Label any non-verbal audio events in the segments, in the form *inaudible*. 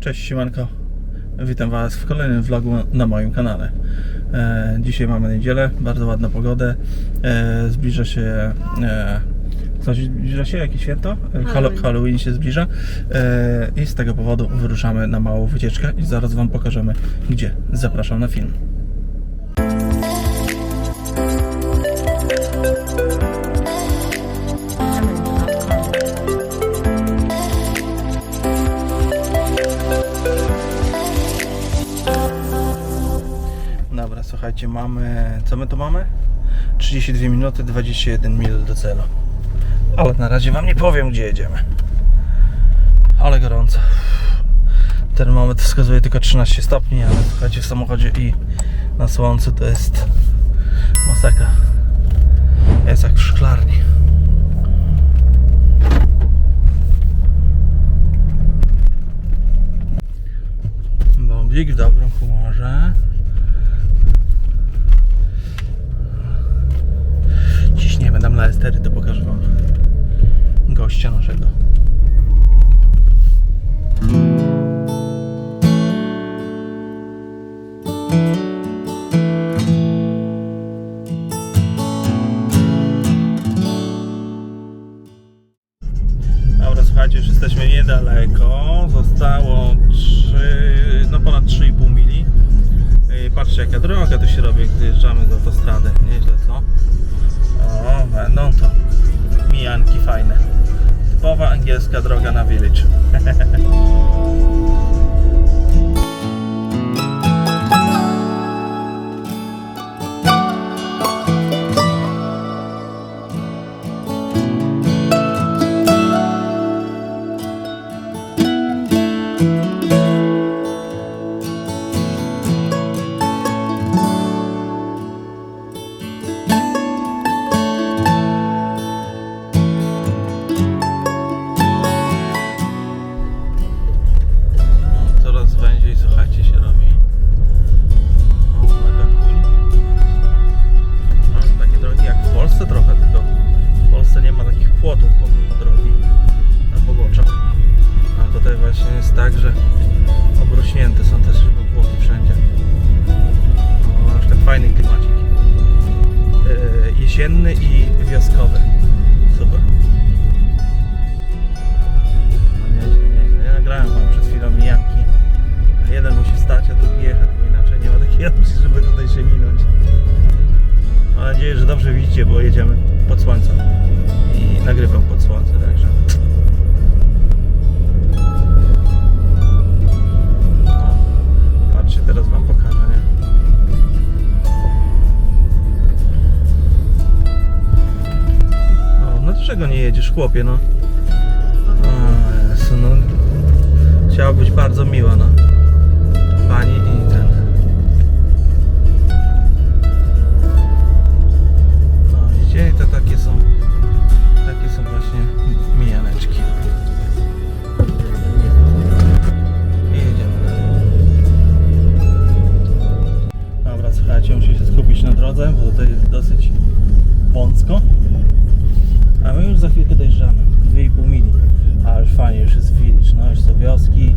Cześć siemanko, witam Was w kolejnym vlogu na moim kanale. E, dzisiaj mamy niedzielę, bardzo ładna pogoda, e, zbliża się... E, coś zbliża się? Jakieś święto? E, Halloween. Halloween się zbliża e, i z tego powodu wyruszamy na małą wycieczkę i zaraz Wam pokażemy gdzie. Zapraszam na film. Słuchajcie, mamy. Co my tu mamy? 32 minuty, 21 mil do celu. Ale na razie Wam nie powiem, gdzie jedziemy. Ale gorąco. Termometr wskazuje tylko 13 stopni, ale słuchajcie, w samochodzie i na słońcu to jest masakra. Jest jak w szklarni. Bombik w dobrym humorze. Ciśniemy tam na estery, to pokażę wam gościa naszego. Dobra, słuchajcie, już jesteśmy niedaleko. Zostało 3, no ponad 3,5 mili. Patrzcie jaka droga tu się robi, gdy jeżdżamy z autostrady. Nieźle, co? Angielska droga na village. *laughs* bo jedziemy pod słońcem. I nagrywam pod słońce, także. No, patrzcie, teraz wam pokażę, no dlaczego nie jedziesz, chłopie, no? O Jezu, no. Chciała być bardzo miła, no. Wioski.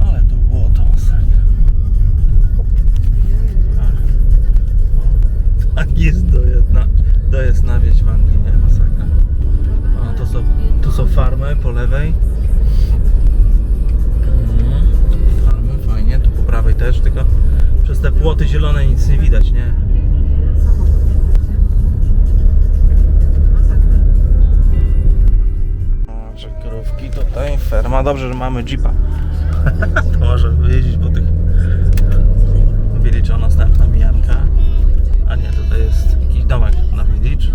Ale tu było to. Ach. Tak jest dojazd na, dojazd na wieś w Anglii, nie? Masakra. O, tu są, tu są farmy po lewej. Mhm. Farmy, fajnie. Tu po prawej też, tylko przez te płoty zielone nic nie widać, nie? Tutaj, ferma. Dobrze, że mamy jeepa. *laughs* to może jeździć po tych village o następna mijanka. A nie, tutaj jest jakiś domek na village.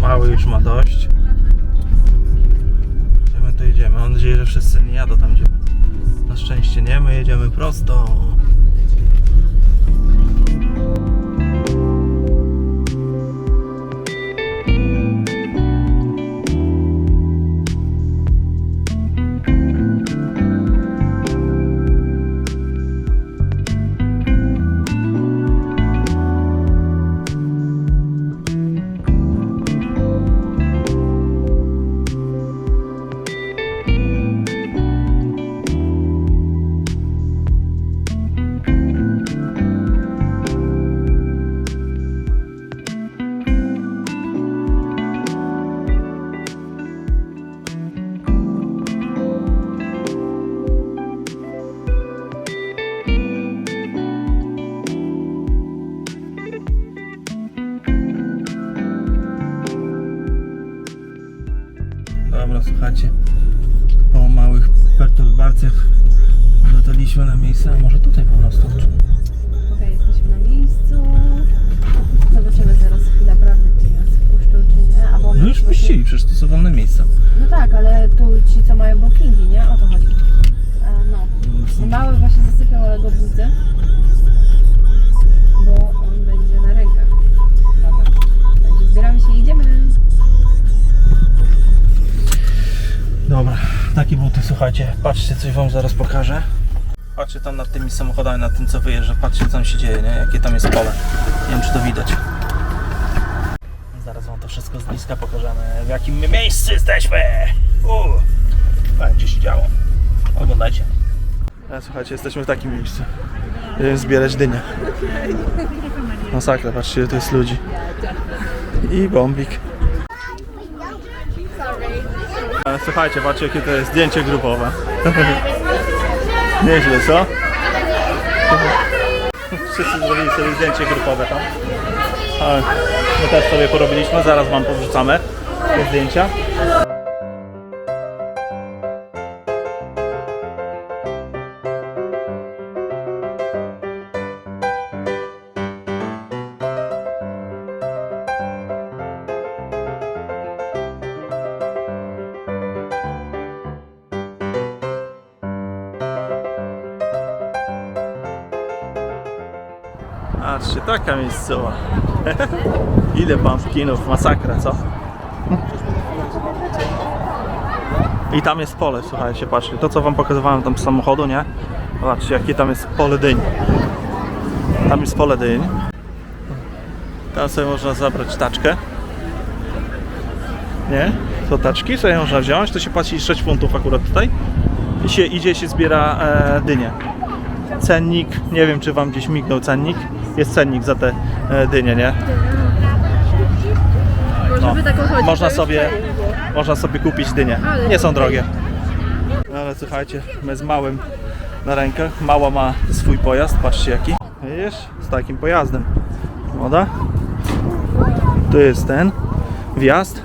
Mały już ma dość. Gdzie my tu jedziemy? Mam nadzieję, że wszyscy nie jadą tam, gdzie. Na szczęście nie, my jedziemy prosto. Perturbacjach dotarliśmy na miejsce, a może tutaj po prostu. Okej, jesteśmy na miejscu. Zobaczymy zaraz chwilę prawdy, czy nas wpuszczą, czy nie. Albo No już puścili, przecież miejsca. No tak, ale tu ci, co mają bookingi, nie? O to chodzi. E, no. Mały właśnie zasypiał, ale go budzę. Buty, słuchajcie, patrzcie, coś wam zaraz pokażę. Patrzcie tam nad tymi samochodami, nad tym co wyjeżdża, patrzcie co tam się dzieje, nie? Jakie tam jest pole. Nie wiem czy to widać. Zaraz wam to wszystko z bliska pokażemy, w jakim miejscu jesteśmy. Uuu, będzie się działo. Oglądajcie. A, słuchajcie, jesteśmy w takim miejscu. Będziemy zbierać dynię. Masakra, patrzcie, to jest ludzi. I bombik. E, Słuchajcie, patrzcie jakie to jest zdjęcie grupowe. Nieźle, co? Wszyscy zrobili sobie zdjęcie grupowe tam. A my też sobie porobiliśmy, zaraz wam powrzucamy te zdjęcia. Patrzcie, taka miejscowa. *laughs* Ile pumpkinów, masakra, co? I tam jest pole, słuchajcie, patrzcie. To co wam pokazywałem tam z samochodu, nie? Patrzcie, jakie tam jest pole dyń. Tam jest pole dyń. Tam sobie można zabrać taczkę. Nie? To taczki sobie można wziąć, to się płaci 6 funtów akurat tutaj. I się idzie, się zbiera e, dynię cennik, nie wiem czy wam gdzieś mignął cennik, jest cennik za te e, dynie, nie? No. Można sobie, można sobie kupić dynie, nie są drogie. No Ale słuchajcie, my z małym na rękach, mała ma swój pojazd, patrzcie jaki. Widzisz, z takim pojazdem. Woda. Tu jest ten wjazd.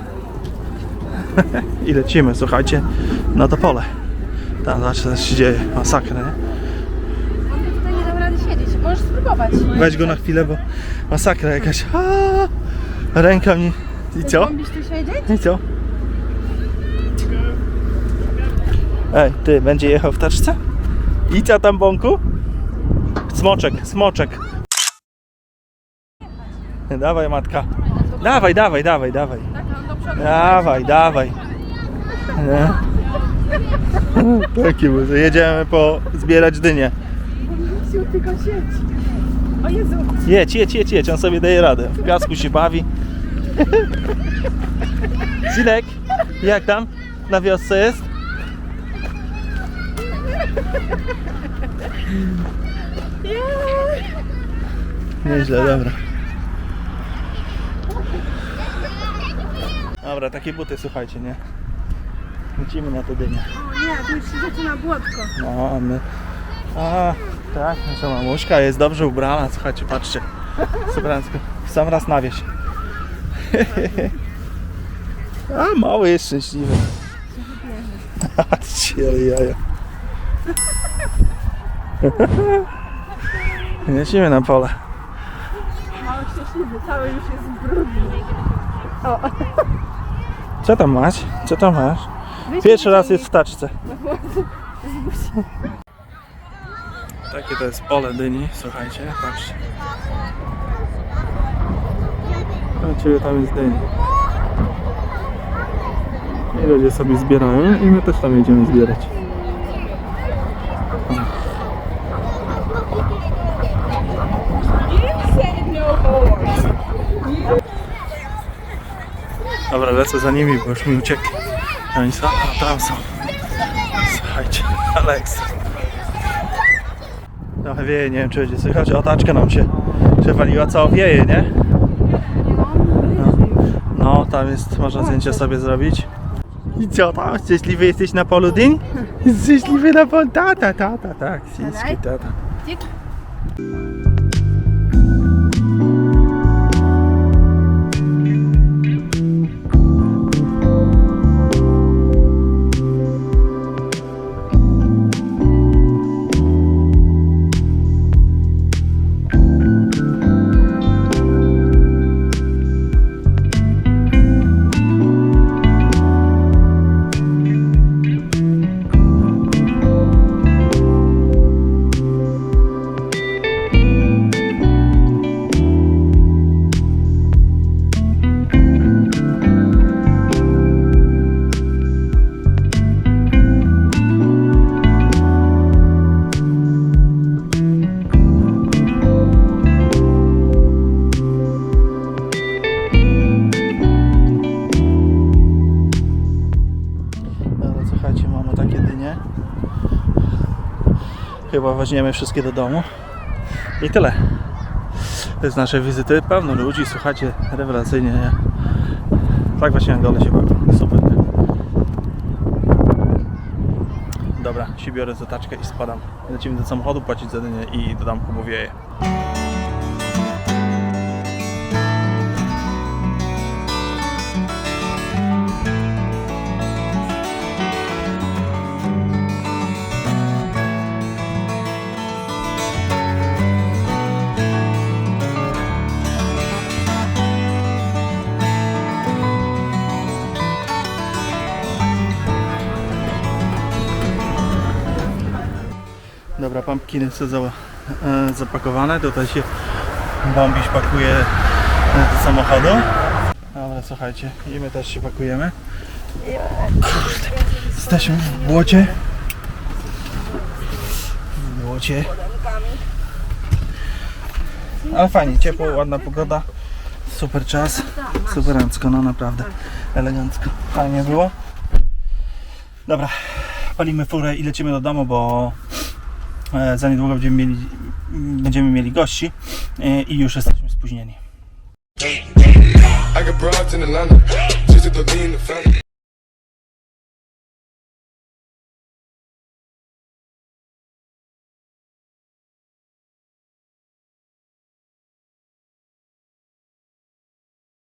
*laughs* I lecimy, słuchajcie, na to pole. Tam zobaczcie co się dzieje, masakra, nie? On by tutaj nie dał rady siedzieć. Możesz spróbować. Weź go na chwilę, bo masakra jakaś. Aaa, ręka mi. I co? Lubisz tu siedzieć? I co? Ej, ty, będzie jechał w taczce? I co tam, bąku? Smoczek, smoczek. Dawaj, matka. Dawaj, dawaj, dawaj, dawaj. Dawaj, dawaj. Nie? *laughs* Taki był. Jedziemy po zbierać dynię. Siu, tylko siedź. O Jezu. Jedź, jedź, jedź, jedź, on sobie daje radę. W piasku się bawi. Synek, jak tam? Na wiosce jest? Nieźle, dobra. Dobra, takie buty, słuchajcie, nie? Lecimy na te dynie. O nie, tu już się zaczyna błotko. No, a my... A, tak, nasza mamuszka jest dobrze ubrana, słuchajcie, patrzcie. Sobrancko, w sam raz na wieś. *laughs* A, mały jest szczęśliwy. Jaja. *laughs* Lecimy na pole. Mały szczęśliwy, cały już jest brudny. O, Co tam masz? Co tam masz? Pierwszy raz jest w taczce. Takie to jest pole dyni, słuchajcie, patrzcie. Zobaczcie, tam jest dyni. I ludzie sobie zbierają i my też tam jedziemy zbierać. Dobra, lecę za nimi, bo już mi uciekli. Oni są, tam są. Słuchajcie, ale ekstra. Trochę wieje, nie wiem czy będzie słychać, o taczka nam się przewaliła, co wieje, nie? No, no tam jest, można zdjęcie sobie zrobić. I co tam, szczęśliwy jesteś na polu dyń? Szczęśliwy na polu, tata, tata, tak, siński tata. Chyba weźmiemy wszystkie do domu. I tyle. To jest nasze wizyty. Pełno ludzi, słuchajcie, rewelacyjnie. Nie? Tak właśnie Angole się bawią. Super. Dobra, się biorę za taczkę i spadam. Lecimy do samochodu, płacić za dynię i do domku, pumpkiny są za, e, zapakowane. Tutaj się bombiś pakuje e, do samochodu. Ale słuchajcie, i my też się pakujemy. Jesteśmy w błocie. W błocie. Ale fajnie, ciepło, ładna pogoda. Super czas. Superancko, no naprawdę. Elegancko. Fajnie było. Dobra, palimy furę i lecimy do domu, bo za niedługo będziemy mieli, będziemy mieli gości e, i już jesteśmy spóźnieni.